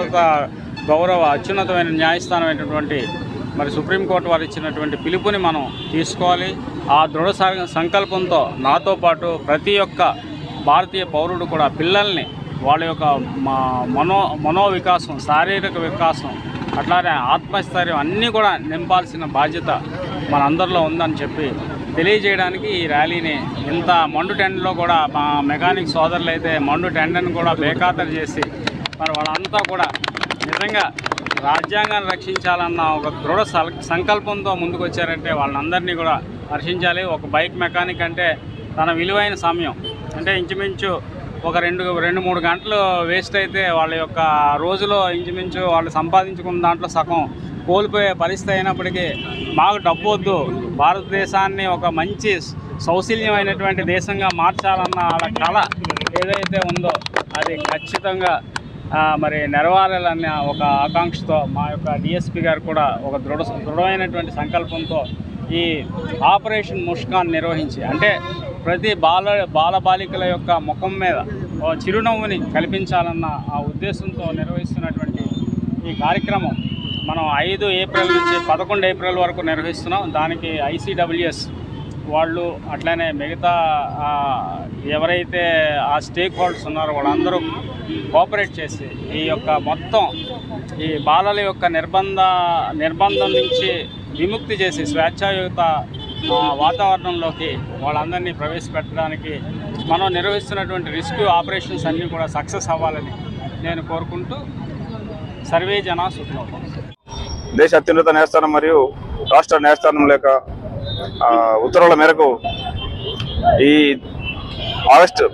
భారత గౌరవ అత్యున్నతమైన న్యాయస్థానం అయినటువంటి మరి సుప్రీంకోర్టు వారు ఇచ్చినటువంటి పిలుపుని మనం తీసుకోవాలి. ఆ దృఢ సంకల్పంతో నాతో పాటు ప్రతి ఒక్క భారతీయ పౌరుడు కూడా పిల్లల్ని వాళ్ళ యొక్క మా- మనో మనోవికాసం శారీరక వికాసం అట్లానే ఆత్మస్థైర్యం అన్నీ కూడా నింపాల్సిన బాధ్యత మనందరిలో ఉందని చెప్పి తెలియజేయడానికి ఈ ర్యాలీని ఇంత మండు టెండ్లో కూడా మా మెకానిక్ సోదరులు అయితే మండు టెండర్ని కూడా బేఖాతరు చేసి మరి వాళ్ళంతా కూడా నిజంగా రాజ్యాంగాన్ని రక్షించాలన్న ఒక దృఢ సంకల్పంతో ముందుకు వచ్చారంటే వాళ్ళందరినీ కూడా హర్షించాలి. ఒక బైక్ మెకానిక్ అంటే తన విలువైన సమయం. అంటే ఇంచుమించు ఒక రెండు రెండు మూడు గంటలు వేస్ట్ అయితే వాళ్ళ యొక్క రోజులో ఇంచుమించు వాళ్ళు సంపాదించుకున్న దాంట్లో సగం కోల్పోయే పరిస్థితి అయినప్పటికీ మాకు డబ్బు వద్దు. భారతదేశాన్ని ఒక మంచి సౌశల్యమైనటువంటి దేశంగా మార్చాలన్న వాళ్ళ కళ ఏదైతే ఉందో అది ఖచ్చితంగా మరి నెరవేరాలన్న ఒక ఆకాంక్షతో మా యొక్క డిఎస్పీ గారు కూడా ఒక దృఢ దృఢమైనటువంటి సంకల్పంతో ఈ ఆపరేషన్ ముష్కాన్ నిర్వహించి అంటే ప్రతి బాల బాలబాలికల యొక్క ముఖం మీద ఓ చిరునవ్వుని కల్పించాలన్న ఆ ఉద్దేశంతో నిర్వహిస్తున్నటువంటి ఈ కార్యక్రమం మనం ఐదు ఏప్రిల్ నుంచి పదకొండు ఏప్రిల్ వరకు నిర్వహిస్తున్నాం. దానికి ఐసీడబ్ల్యూఎస్ వాళ్ళు అట్లనే మిగతా ఎవరైతే ఆ స్టేక్ హోల్డర్స్ ఉన్నారో వాళ్ళందరూ కోఆపరేట్ చేసి ఈ యొక్క మొత్తం ఈ బాలల యొక్క నిర్బంధ నిర్బంధం నుంచి విముక్తి చేసి స్వేచ్ఛాయుత వాతావరణంలోకి వాళ్ళందరినీ ప్రవేశపెట్టడానికి మనం నిర్వహిస్తున్నటువంటి రెస్క్యూ ఆపరేషన్స్ అన్నీ కూడా సక్సెస్ అవ్వాలని నేను కోరుకుంటూ సర్వే జనా సుఖం దేశ అత్యున్నత న్యాయస్థానం మరియు రాష్ట్ర న్యాయస్థానం లేక ఉత్తర్వుల మేరకు ఈ ఆగస్టు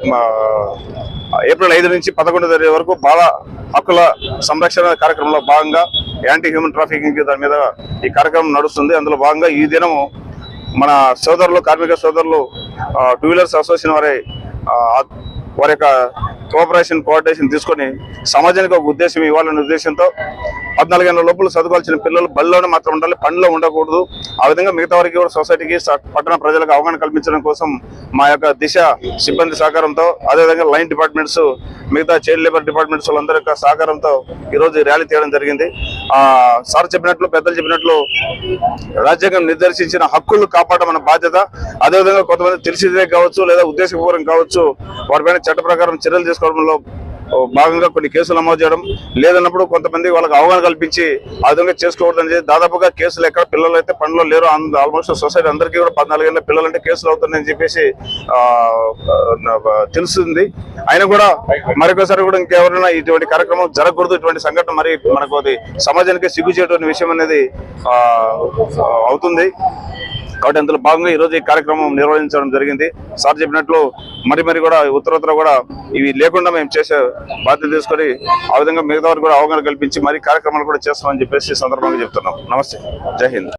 ఏప్రిల్ ఐదు నుంచి పదకొండు తేదీ వరకు బాల హక్కుల సంరక్షణ కార్యక్రమంలో భాగంగా యాంటీ హ్యూమన్ ట్రాఫికింగ్ దాని మీద ఈ కార్యక్రమం నడుస్తుంది. అందులో భాగంగా ఈ దినము మన సోదరులు కార్మిక సోదరులు టూ వీలర్స్ అసోసియేషన్ వారి వారి యొక్క కోఆపరేషన్ కోఆర్డినేషన్ తీసుకొని సమాజానికి ఒక ఉద్దేశం ఇవ్వాలనే ఉద్దేశంతో పద్నాలుగేళ్ళ లోపల చదువుకోవాల్సిన పిల్లలు బళ్ళలోనే మాత్రం ఉండాలి పనిలో ఉండకూడదు. ఆ విధంగా మిగతా వారికి కూడా సొసైటీకి పట్టణ ప్రజలకు అవగాహన కల్పించడం కోసం మా యొక్క దిశ సిబ్బంది సహకారంతో అదేవిధంగా లైన్ డిపార్ట్మెంట్స్ మిగతా చైల్డ్ లేబర్ డిపార్ట్మెంట్స్ వాళ్ళందరి యొక్క సహకారంతో ఈరోజు ర్యాలీ తీయడం జరిగింది. ఆ సార్ చెప్పినట్లు పెద్దలు చెప్పినట్లు రాజ్యాంగం నిర్దేశించిన హక్కులు కాపాడడం మన బాధ్యత. అదేవిధంగా కొంతమంది తెలిసిదే కావచ్చు లేదా ఉద్దేశపూర్వకం కావచ్చు వారిపైన చట్ట ప్రకారం చర్యలు తీసుకోవడంలో భాగంగా కొన్ని కేసులు నమోదు చేయడం లేదన్నప్పుడు కొంతమంది వాళ్ళకి అవగాహన కల్పించి ఆ విధంగా చేసుకోవడం దాదాపుగా కేసులు ఎక్కడ పిల్లలు అయితే పనిలో లేరు. ఆల్మోస్ట్ సొసైటీ అందరికీ కూడా పద్నాలుగేళ్ళ పిల్లలు అంటే కేసులు అవుతున్నాయని చెప్పేసి తెలుస్తుంది. అయినా కూడా మరొకసారి కూడా ఇంకెవరైనా ఇటువంటి కార్యక్రమం జరగకూడదు. ఇటువంటి సంఘటన మరి మనకు అది సమాజానికి సిగ్గు చేయటువంటి విషయం అనేది అవుతుంది. కాబట్టి అందులో భాగంగా ఈ రోజు ఈ కార్యక్రమం నిర్వహించడం జరిగింది. సార్ చెప్పినట్లు మరి మరి కూడా ఉత్తరోత్తర కూడా ఇవి లేకుండా మేము చేసే బాధ్యత తీసుకొని ఆ విధంగా మిగతా వారికి కూడా అవగాహన కల్పించి మరి కార్యక్రమాలు కూడా చేస్తామని చెప్పేసి సందర్భంగా చెప్తున్నాం. నమస్తే. జై హింద్.